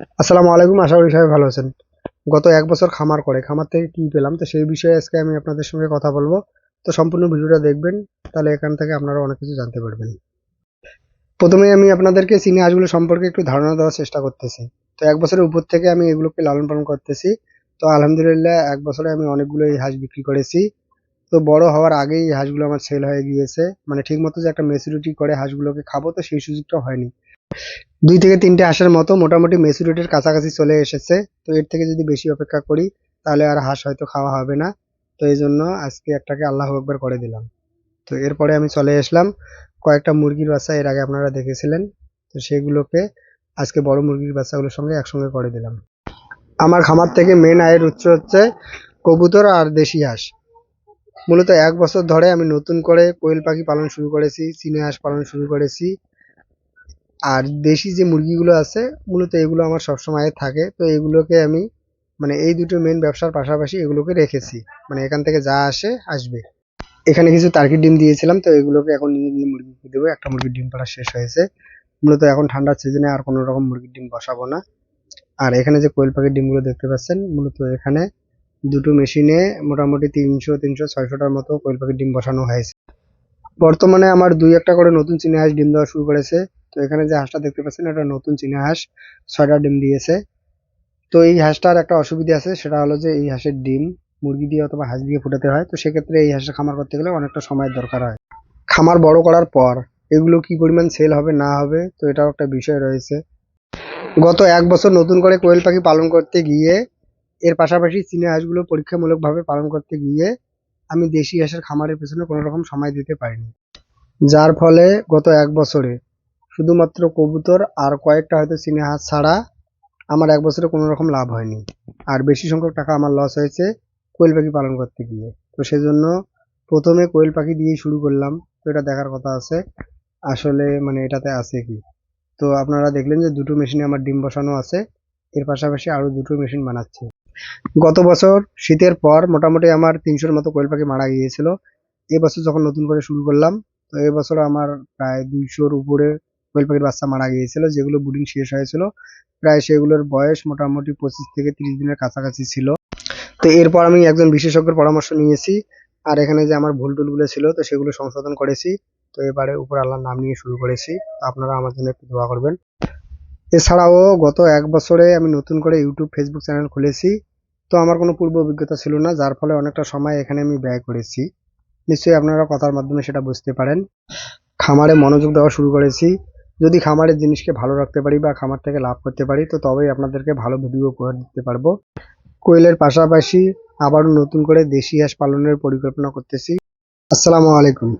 আসসালামু আলাইকুম, আশা করি সবাই ভালো আছেন। গত এক বছর খামার করে, খামার থেকে কি পেলাম? তো সেই বিষয়ে আজকে আমি আপনাদের সঙ্গে কথা বলব। তো সম্পূর্ণ ভিডিওটা দেখবেন, তাহলে এখান থেকে আপনারা অনেক কিছু জানতে পারবেন। প্রথমে আমি আপনাদেরকে চিনি হাঁসগুলো সম্পর্কে একটু ধারণা দেওয়ার চেষ্টা করতেছি। তো এক বছরের উপর থেকে আমি এগুলোকে লালন পালন করতেছি। তো আলহামদুলিল্লাহ, এক বছরে আমি অনেকগুলো এই হাঁস বিক্রি করেছি। তো বড় হওয়ার আগেই হাঁসগুলো আমার সেল হয়ে গিয়েছে। মানে ঠিক মতো যে একটা মেচুরিটি করে হাঁসগুলোকে খাব, তো সেই সুযোগটা হয়নি। দুই থেকে তিনটে হাঁসের মতো মোটামুটি মেচুরিটির কাছাকাছি চলে এসেছে। তো এর থেকে যদি বেশি অপেক্ষা করি, তাহলে আর হাঁস হয়তো খাওয়া হবে না। তো এই জন্য আজকে একটাকে আল্লাহ একবার করে দিলাম। তো এরপরে আমি চলে আসলাম। কয়েকটা মুরগির বাচ্চা এর আগে আপনারা দেখেছিলেন। তো সেগুলোকে আজকে বড় মুরগির বাচ্চাগুলোর সঙ্গে একসঙ্গে করে দিলাম। আমার খামার থেকে মেন আয়ের উৎস হচ্ছে কবুতর আর দেশি হাঁস। মূলত এক বছর ধরে আমি নতুন করে কোয়েল পাখি পালন শুরু করেছি, চীনা হাঁস পালন শুরু করেছি। আর দেশি যে মুরগিগুলো আছে, মূলত এগুলো আমার সবসময় থাকে। তো এগুলোকে আমি মানে এই দুটো মেন ব্যবসার পাশাপাশি এগুলোকে রেখেছি। মানে এখান থেকে যা আসে, আসবে। এখানে কিছু টার্কির ডিম দিয়েছিলাম, তো এগুলোকে এখন নিয়ে গিয়ে মুরগিকে দেবো। একটা মুরগির ডিম পাড়া শেষ হয়েছে। মূলত এখন ঠান্ডার সিজনে আর কোনো রকম মুরগির ডিম বসাবো না। আর এখানে যে কোয়েল পাখির ডিমগুলো দেখতে পাচ্ছেন, মূলত এখানে দুটো মেশিনে মোটামুটি তিনশো তিনশো, ছয়শোটার মতো কোয়েল পাখির ডিম বসানো হয়েছে। বর্তমানে আমার দুই একটা করে নতুন চিনে হাঁস ডিম দেওয়া শুরু করেছে। তো এখানে যে হাঁসটা দেখতে পাচ্ছেন, এটা নতুন চীনা হাঁস, ছয়টা ডিম দিয়েছে। তো এই হাঁসটার একটা অসুবিধা আছে, সেটা হলো যে এই হাঁসের ডিম মুরগি দিয়ে অথবা হাঁস দিয়ে ফোটাতে হয়। তো সেক্ষেত্রে এই হাঁসের খামার করতে গেলে অনেকটা সময়ের দরকার হয়। খামার বড় করার পর এগুলো কি পরিমাণ সেল হবে, না হবে, তো এটাও একটা বিষয় রয়েছে। গত এক বছর নতুন করে কোয়েল পাখি পালন করতে গিয়ে, এর পাশাপাশি চীনা হাঁসগুলো পরীক্ষামূলকভাবে পালন করতে গিয়ে, আমি দেশি হাঁসের খামারের পেছনে কোনো রকম সময় দিতে পারিনি। যার ফলে গত এক বছরে শুধুমাত্র কবুতর আর কয়েকটা হয়তো চীনা ছাড়া আমার এক বছরে কোনো রকম লাভ হয়নি। আর বেশি সংখ্যক টাকা আমার লস হয়েছে কোয়েল পাখি পালন করতে গিয়ে। তো সেজন্য প্রথমে কোয়েল পাখি দিয়েই শুরু করলাম। তো এটা দেখার কথা আছে। আসলে মানে এটাতে আছে কি? তো আপনারা দেখলেন যে দুটো মেশিনে আমার ডিম বসানো আছে। এর পাশাপাশি আরও দুটো মেশিন বানাচ্ছি। গত বছর শীতের পর মোটামুটি আমার তিনশোর মতো কোয়েল পাখি মারা গিয়েছিল। এবছর যখন নতুন করে শুরু করলাম, তো এবছর আমার প্রায় দুইশোর উপরে কোয়েল পাখির বাচ্চা মারা গিয়েছিল, যেগুলো বুডিং শেষ হয়েছিল। প্রায় সেগুলোর বয়স মোটামুটি পঁচিশ থেকে তিরিশ দিনের কাছাকাছি ছিল। তো এরপর আমি একজন বিশেষজ্ঞের পরামর্শ নিয়েছি। আর এখানে যে আমার ভুল টুলগুলো ছিল, তো সেগুলো সংশোধন করেছি। তো এবারে উপর আল্লাহর নাম নিয়ে শুরু করেছি। আপনারা আমার জন্য একটু দোয়া করবেন। এছাড়াও গত এক বছরে আমি নতুন করে ইউটিউব, ফেসবুক চ্যানেল খুলেছি। তো আমার কোনো পূর্ব অভিজ্ঞতা ছিল না, যার ফলে অনেকটা সময় এখানে আমি ব্যয় করেছি। নিশ্চয়ই আপনারা কথার মাধ্যমে সেটা বুঝতে পারেন। খামারে মনোযোগ দেওয়া শুরু করেছি। যদি খামারের জিনিসকে ভালো রাখতে পারি বা খামার থেকে লাভ করতে পারি, তো তবেই আপনাদেরকে ভালো ভিডিও উপহার দিতে পারব। কোয়েলের পাশাপাশি আবারও নতুন করে দেশি হাঁস পালনের পরিকল্পনা করতেছি। আসসালামু আলাইকুম।